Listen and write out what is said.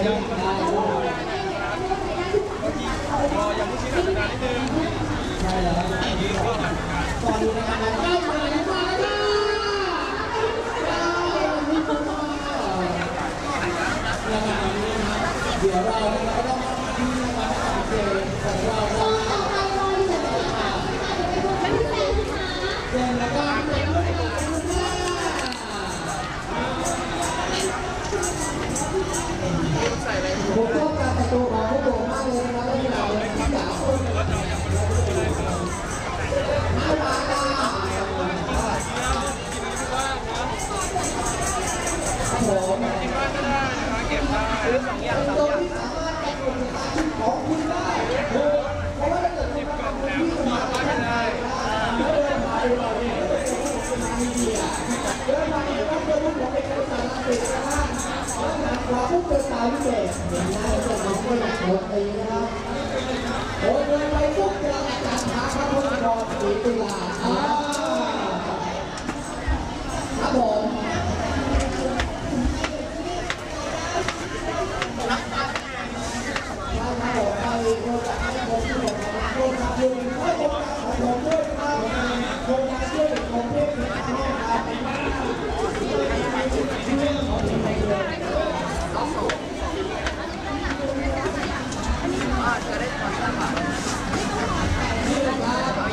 เดี๋ยวเรา ซื้อคุณได้เพราะว่าถ้าเกิดสิบกล่องแล้วคุณมาได้ได้เนมาดูเรเนี่ยเดินมาเนี่ยต้องเดินมุ่งหวังไปทางสารสินค้าขวาผู้เกิดตายพิเศษเห็นได้ก็ต้องคนโดนตีนะครับโดนไปปุ๊จะจัหาข้าวโพดรอสีตุลา